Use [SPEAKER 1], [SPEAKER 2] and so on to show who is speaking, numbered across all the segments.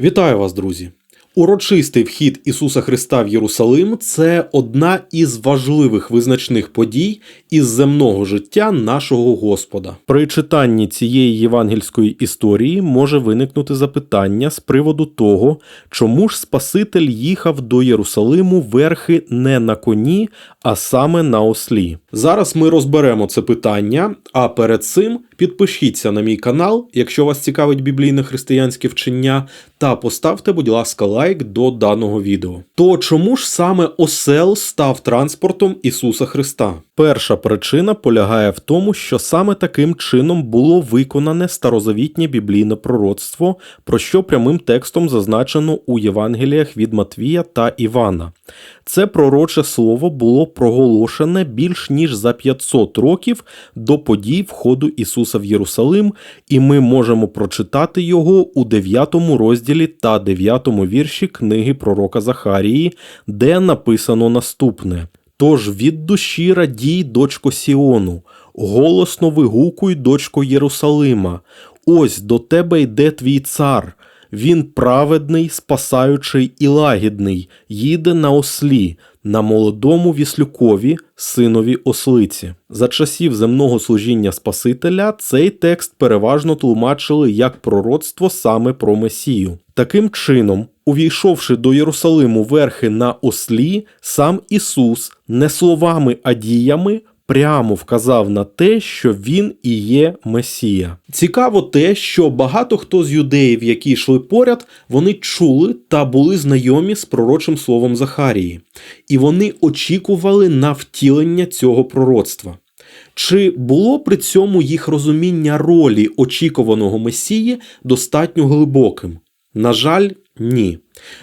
[SPEAKER 1] Вітаю вас, друзі! Урочистий вхід Ісуса Христа в Єрусалим це одна із важливих визначних подій із земного життя нашого Господа. При читанні цієї євангельської історії може виникнути запитання з приводу того, чому ж Спаситель їхав до Єрусалиму верхи не на коні, а саме на ослі. Зараз ми розберемо це питання, а перед цим підпишіться на мій канал, якщо вас цікавить біблійне християнське вчення, та поставте, будь ласка, лайк до даного відео. То чому ж саме осел став транспортом Ісуса Христа? Перша причина полягає в тому, що саме таким чином було виконане старозавітнє біблійне пророцтво, про що прямим текстом зазначено у Євангеліях від Матвія та Івана. Це пророче слово було проголошене більш ніж за 500 років до подій входу Ісуса в Єрусалим, і ми можемо прочитати його у 9 розділі та 9 вірші книги пророка Захарії, де написано наступне. Тож від душі радій, дочко Сіону, голосно вигукуй, дочко Єрусалима, ось до тебе йде твій цар. Він праведний, спасаючий і лагідний, їде на ослі, на молодому віслюкові, синові ослиці. За часів земного служіння Спасителя цей текст переважно тлумачили як пророцтво саме про Месію. Таким чином, увійшовши до Єрусалиму верхи на ослі, сам Ісус не словами, а діями прямо вказав на те, що він і є Месія. Цікаво те, що багато хто з юдеїв, які йшли поряд, вони чули та були знайомі з пророчим словом Захарії, і вони очікували на втілення цього пророцтва. Чи було при цьому їх розуміння ролі очікуваного Месії достатньо глибоким? На жаль, ні.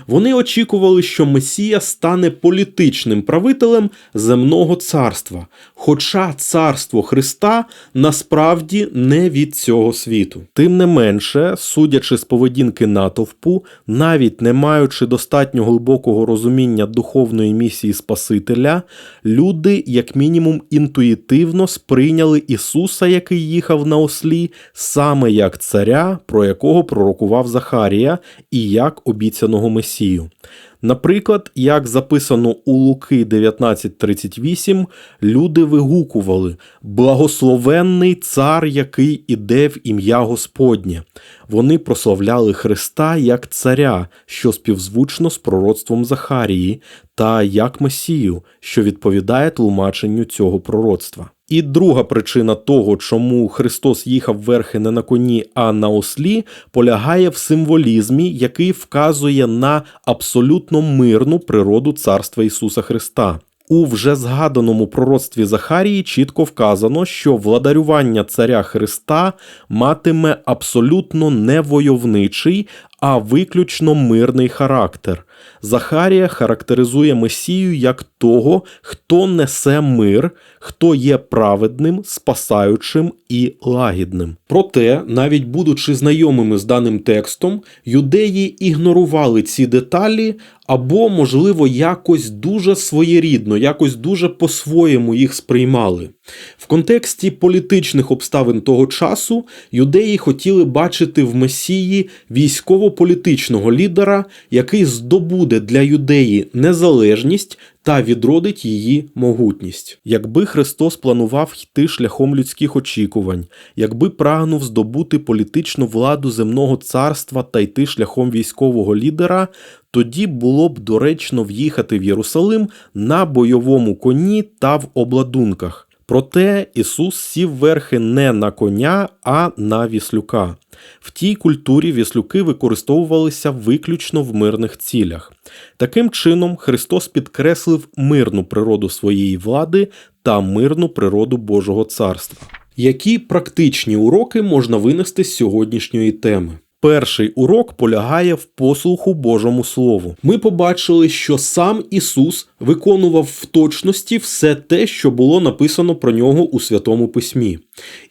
[SPEAKER 1] Вони очікували, що Месія стане політичним правителем земного царства, хоча царство Христа насправді не від цього світу. Тим не менше, судячи з поведінки натовпу, навіть не маючи достатньо глибокого розуміння духовної місії Спасителя, люди, як мінімум, інтуїтивно сприйняли Ісуса, який їхав на ослі, саме як царя, про якого пророкував Захарія, і як обіцяного Месію. Наприклад, як записано у Луки 19.38, люди вигукували Благословенний цар, який іде в ім'я Господнє. Вони прославляли Христа як царя, що співзвучно з пророцтвом Захарії, та як Месію, що відповідає тлумаченню цього пророцтва. І друга причина того, чому Христос їхав верхи не на коні, а на ослі, полягає в символізмі, який вказує на абсолютно мирну природу царства Ісуса Христа. У вже згаданому пророцтві Захарії чітко вказано, що владарювання царя Христа матиме абсолютно не войовничий, а виключно мирний характер. Захарія характеризує Месію як того, хто несе мир, хто є праведним, спасаючим і лагідним. Проте, навіть будучи знайомими з даним текстом, юдеї ігнорували ці деталі або, можливо, якось дуже своєрідно, якось дуже по-своєму їх сприймали. В контексті політичних обставин того часу юдеї хотіли бачити в Месії військово-політичного лідера, який здобуде для юдеї незалежність та відродить її могутність. Якби Христос планував йти шляхом людських очікувань, якби прагнув здобути політичну владу земного царства та йти шляхом військового лідера, тоді було б доречно в'їхати в Єрусалим на бойовому коні та в обладунках. Проте Ісус сів верхи не на коня, а на віслюка. В тій культурі віслюки використовувалися виключно в мирних цілях. Таким чином, Христос підкреслив мирну природу своєї влади та мирну природу Божого царства. Які практичні уроки можна винести з сьогоднішньої теми? Перший урок полягає в послуху Божому Слову. Ми побачили, що сам Ісус виконував в точності все те, що було написано про нього у Святому Письмі.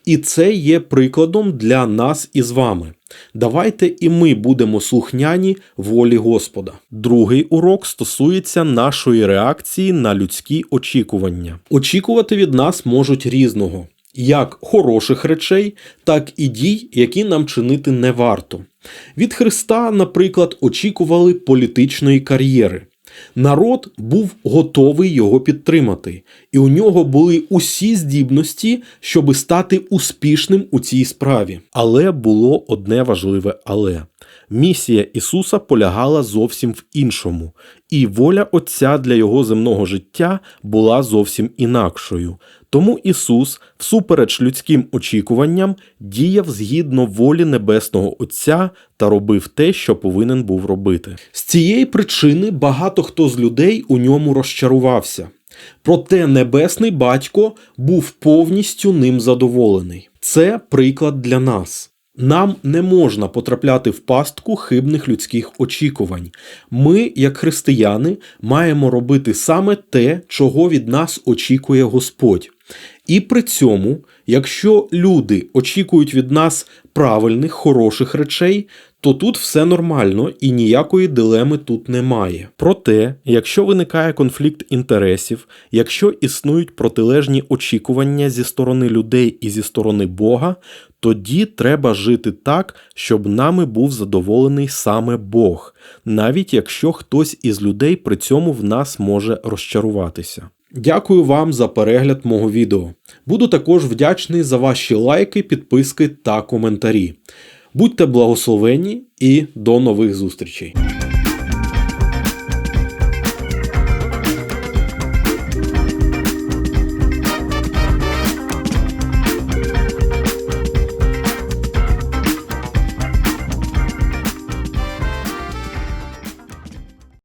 [SPEAKER 1] І це є прикладом для нас і з вами. Давайте і ми будемо слухняні волі Господа. Другий урок стосується нашої реакції на людські очікування. Очікувати від нас можуть різного як хороших речей, так і дій, які нам чинити не варто. Від Христа, наприклад, очікували політичної кар'єри. Народ був готовий його підтримати, і у нього були усі здібності, щоби стати успішним у цій справі. Але було одне важливе але. Місія Ісуса полягала зовсім в іншому, і воля Отця для його земного життя була зовсім інакшою. Тому Ісус, всупереч людським очікуванням, діяв згідно волі Небесного Отця та робив те, що повинен був робити. З цієї причини багато хто з людей у ньому розчарувався. Проте Небесний Батько був повністю ним задоволений. Це приклад для нас. Нам не можна потрапляти в пастку хибних людських очікувань. Ми, як християни, маємо робити саме те, чого від нас очікує Господь. І при цьому, якщо люди очікують від нас правильних, хороших речей, то тут все нормально і ніякої дилеми тут немає. Проте, якщо виникає конфлікт інтересів, якщо існують протилежні очікування зі сторони людей і зі сторони Бога, тоді треба жити так, щоб нами був задоволений саме Бог, навіть якщо хтось із людей при цьому в нас може розчаруватися. Дякую вам за перегляд мого відео. Буду також вдячний за ваші лайки, підписки та коментарі. Будьте благословені і до нових зустрічей!